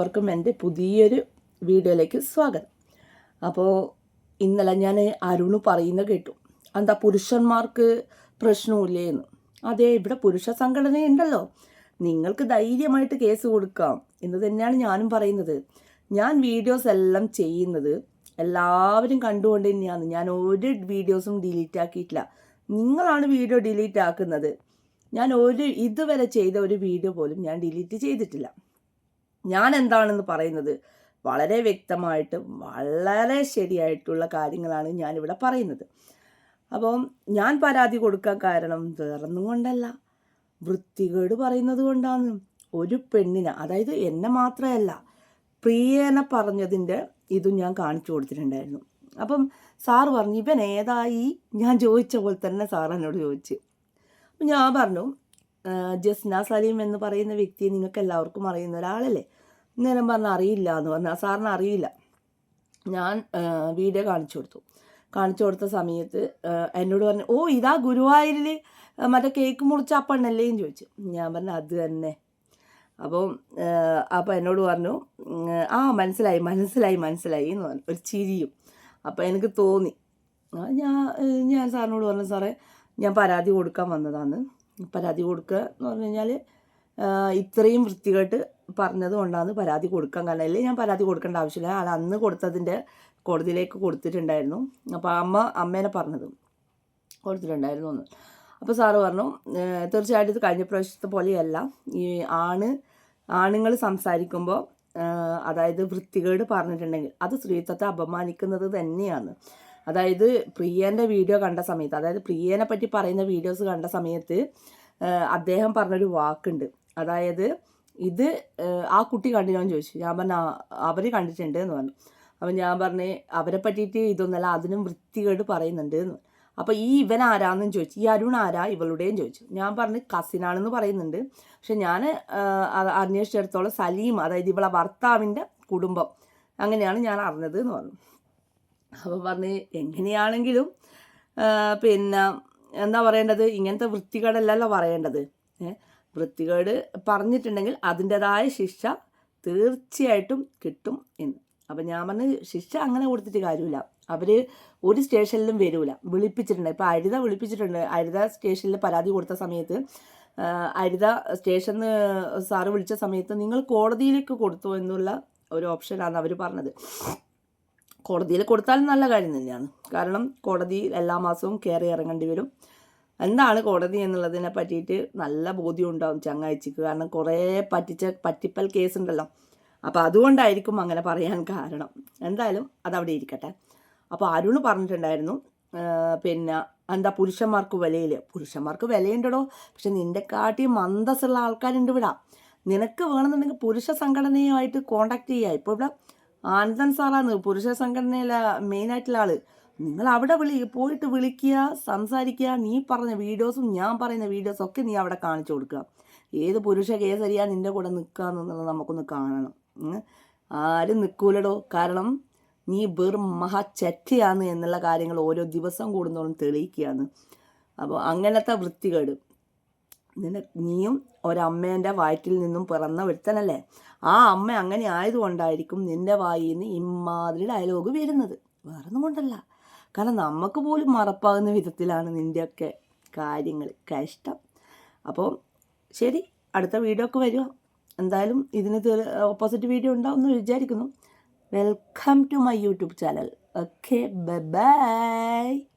എല്ലാവർക്കും എന്റെ പുതിയൊരു വീഡിയോയിലേക്ക് സ്വാഗതം. അപ്പോൾ ഇന്നലെ ഞാൻ അരുണ് പറയുന്ന കേട്ടു. എന്താ പുരുഷന്മാർക്ക് പ്രശ്നമില്ലേന്ന് അതെ ഇവിടെ പുരുഷ സംഘടനയുണ്ടല്ലോ. നിങ്ങൾക്ക് ധൈര്യമായിട്ട് കേസ് കൊടുക്കാം എന്ന് തന്നെയാണ് ഞാനും പറയുന്നത്. ഞാൻ വീഡിയോസ് എല്ലാം ചെയ്യുന്നത് എല്ലാവരും കണ്ടുകൊണ്ട് തന്നെയാണ്. ഞാൻ ഒരു വീഡിയോസും ഡിലീറ്റ് ആക്കിയിട്ടില്ല. നിങ്ങളാണ് വീഡിയോ ഡിലീറ്റ് ആക്കുന്നത്. ഞാൻ ഒരു ഇതുവരെ ചെയ്ത ഒരു വീഡിയോ പോലും ഞാൻ ഡിലീറ്റ് ചെയ്തിട്ടില്ല. ഞാൻ എന്താണെന്ന് പറയുന്നത്? വളരെ വ്യക്തമായിട്ട് വളരെ ശരിയായിട്ടുള്ള കാര്യങ്ങളാണ് ഞാനിവിടെ പറയുന്നത്. അപ്പോൾ ഞാൻ പരാതി കൊടുക്കാൻ കാരണം വേറൊന്നും കൊണ്ടല്ല. വൃത്തികേട് പറയുന്നത് കൊണ്ടാണ്. ഒരു പെണ്ണിന് അതായത് എന്നെ മാത്രമല്ല പ്രിയനെ പറഞ്ഞതിന്റെ ഇതും ഞാൻ കാണിച്ചു കൊടുത്തിട്ടുണ്ടായിരുന്നു. അപ്പം സാറ് പറഞ്ഞു ഇവൻ ഏതായി? ഞാൻ ചോദിച്ച പോലെ തന്നെ സാർ എന്നോട് ചോദിച്ചു. അപ്പം ഞാൻ പറഞ്ഞു "ആ, ജസ്ന സലീം എന്ന് പറയുന്ന വ്യക്തിയെ നിങ്ങൾക്ക് എല്ലാവർക്കും അറിയുന്ന ഒരാളല്ലേ? നേരം പറഞ്ഞാൽ അറിയില്ല എന്ന് പറഞ്ഞാൽ സാറിന് അറിയില്ല. ഞാൻ വീഡിയോ കാണിച്ചു കൊടുത്തു. കാണിച്ചു കൊടുത്ത സമയത്ത് എന്നോട് പറഞ്ഞു ഓ ഇതാ ഗുരുവായൂരിൽ മറ്റേ കേക്ക് മുറിച്ച ആ ചോദിച്ചു. ഞാൻ പറഞ്ഞു അത് തന്നെ. അപ്പം അപ്പോൾ എന്നോട് പറഞ്ഞു ആ മനസ്സിലായി മനസ്സിലായി മനസ്സിലായി എന്ന് പറഞ്ഞു. ഒരു ചിരിയും. അപ്പോൾ എനിക്ക് തോന്നി. ഞാൻ ഞാൻ സാറിനോട് പറഞ്ഞു സാറേ ഞാൻ പരാതി കൊടുക്കാൻ വന്നതാണ് പരാതി കൊടുക്കുക എന്ന് പറഞ്ഞു കഴിഞ്ഞാൽ ഇത്രയും വൃത്തികെട്ട് പറഞ്ഞത് കൊണ്ടാണ് പരാതി കൊടുക്കാൻ കാരണം അല്ലെങ്കിൽ ഞാൻ പരാതി കൊടുക്കേണ്ട ആവശ്യമില്ല. അത് അന്ന് കൊടുത്തതിന്റെ കോടതിയിലേക്ക് കൊടുത്തിട്ടുണ്ടായിരുന്നു. അപ്പോൾ അമ്മ അമ്മേനെ പറഞ്ഞത് കൊടുത്തിട്ടുണ്ടായിരുന്നു എന്ന്. അപ്പോൾ സാറ് പറഞ്ഞു "ഏഹ്, തീർച്ചയായിട്ടും ഇത് കഴിഞ്ഞ പ്രാവശ്യത്തെ പോലെയല്ല. ഈ ആണ് ആണുങ്ങൾ സംസാരിക്കുമ്പോൾ അതായത് വൃത്തികേട് പറഞ്ഞിട്ടുണ്ടെങ്കിൽ അത് സ്ത്രീത്വത്തെ അപമാനിക്കുന്നത് തന്നെയാണ്. അതായത് പ്രിയന്റെ വീഡിയോ കണ്ട സമയത്ത് അതായത് പ്രിയനെ പറ്റി പറയുന്ന വീഡിയോസ് കണ്ട സമയത്ത് അദ്ദേഹം പറഞ്ഞൊരു വാക്കുണ്ട്. അതായത് ഇത് ആ കുട്ടി കണ്ടിനോ എന്ന് ചോദിച്ചു. ഞാൻ പറഞ്ഞു അവർ കണ്ടിട്ടുണ്ട് എന്ന് പറഞ്ഞു. അപ്പം ഞാൻ പറഞ്ഞു അവരെ പറ്റിയിട്ട് ഇതൊന്നല്ല അതിനും വൃത്തികേട് പറയുന്നുണ്ട് എന്ന് അപ്പോൾ ഈ ഇവൻ ആരാന്നും ചോദിച്ചു. ഈ അരുൺ ആരാ? ഇവളുടെയും ചോദിച്ചു. ഞാൻ പറഞ്ഞ് കസിനാണെന്ന് പറയുന്നുണ്ട്. പക്ഷെ ഞാൻ അന്വേഷിച്ചിടത്തോളം സലീം അതായത് ഇവളെ ഭർത്താവിന്റെ കുടുംബം അങ്ങനെയാണ് ഞാൻ അറിഞ്ഞത് എന്ന് പറഞ്ഞു. അപ്പോൾ പറഞ്ഞ് എങ്ങനെയാണെങ്കിലും പിന്നെ എന്താ പറയേണ്ടത്? ഇങ്ങനത്തെ വൃത്തികേടല്ലല്ലോ പറയേണ്ടത്. ഏ വൃത്തികേട് പറഞ്ഞിട്ടുണ്ടെങ്കിൽ അതിന്റെതായ ശിക്ഷ തീർച്ചയായിട്ടും കിട്ടും എന്ന്. അപ്പം ഞാൻ പറഞ്ഞ് ശിക്ഷ അങ്ങനെ കൊടുത്തിട്ട് കാര്യമില്ല. അവർ ഒരു സ്റ്റേഷനിലും വരില്ല വിളിപ്പിച്ചിട്ടുണ്ട്. ഇപ്പോൾ അരിത വിളിപ്പിച്ചിട്ടുണ്ട്. അരിത സ്റ്റേഷനിൽ പരാതി കൊടുത്ത സമയത്ത് അരിത സ്റ്റേഷനിൽ സാറ് വിളിച്ച സമയത്ത് നിങ്ങൾ കോടതിയിലേക്ക് കൊടുത്തു എന്നുള്ള ഒരു ഓപ്ഷനാണ് അവർ പറഞ്ഞത്. കോടതിയിൽ കൊടുത്താലും നല്ല കാര്യം തന്നെയാണ്. കാരണം കോടതിയിൽ എല്ലാ മാസവും കയറി ഇറങ്ങേണ്ടി വരും. എന്താണ് കോടതി എന്നുള്ളതിനെ പറ്റിയിട്ട് നല്ല ബോധ്യം ഉണ്ടാവും ചങ്ങാഴ്ചക്ക് കാരണം കുറേ പറ്റിച്ച പറ്റിപ്പൽ കേസ് ഉണ്ടല്ലോ അപ്പോൾ അതുകൊണ്ടായിരിക്കും അങ്ങനെ പറയാൻ കാരണം. എന്തായാലും അതവിടെ ഇരിക്കട്ടെ. അപ്പോൾ അരുണ് പറഞ്ഞിട്ടുണ്ടായിരുന്നു പിന്നെ എന്താ പുരുഷന്മാർക്ക് വിലയില്ല പുരുഷന്മാർക്ക് വിലയുണ്ടോ പക്ഷെ നിന്റെ കാട്ടി മന്ദസ്സുള്ള ആൾക്കാരുണ്ട് ഇവിടെ. നിനക്ക് വേണമെന്നുണ്ടെങ്കിൽ പുരുഷ സംഘടനയുമായിട്ട് കോണ്ടാക്ട് ചെയ്യുക ഇപ്പോൾ ഇവിടെ ആനന്ദൻ സാറാണ് പുരുഷ സംഘടനയിലെ മെയിനായിട്ടുള്ള ആൾ. നിങ്ങൾ അവിടെ വിളി പോയിട്ട് വിളിക്കുക സംസാരിക്കുക നീ പറഞ്ഞ വീഡിയോസും ഞാൻ പറയുന്ന വീഡിയോസും ഒക്കെ നീ അവിടെ കാണിച്ചു കൊടുക്കുക. ഏത് പുരുഷ കേസരിയാ നിന്റെ കൂടെ നിൽക്കുക എന്നുള്ളത് നമുക്കൊന്ന് കാണണം. ആരും നിൽക്കൂലടോ. കാരണം നീ വെറും മഹാചറ്റയാണ് എന്നുള്ള കാര്യങ്ങൾ ഓരോ ദിവസം കൂടുന്നോളം തെളിയിക്കുകയാണ്. അപ്പോൾ അങ്ങനത്തെ വൃത്തികേട്. നിന്നെ നീയും ഒരമ്മേന്റെ വയറ്റിൽ നിന്നും പിറന്ന ഒരുത്തനല്ലേ? ആ അമ്മ അങ്ങനെ ആയതുകൊണ്ടായിരിക്കും നിന്റെ വായിൽ നിന്ന് ഇമാതിരി ഡയലോഗ് വരുന്നത്. വേറൊന്നും കൊണ്ടല്ല. കാരണം നമുക്ക് പോലും മറപ്പാകുന്ന വിധത്തിലാണ് നിന്റെയൊക്കെ കാര്യങ്ങൾ. കഷ്ടം അപ്പോൾ ശരി അടുത്ത വീഡിയോ ഒക്കെ വരിക എന്തായാലും ഇതിന് ഓപ്പോസിറ്റ് വീഡിയോ ഉണ്ടാവും വിചാരിക്കുന്നു. Welcome to my YouTube channel okay bye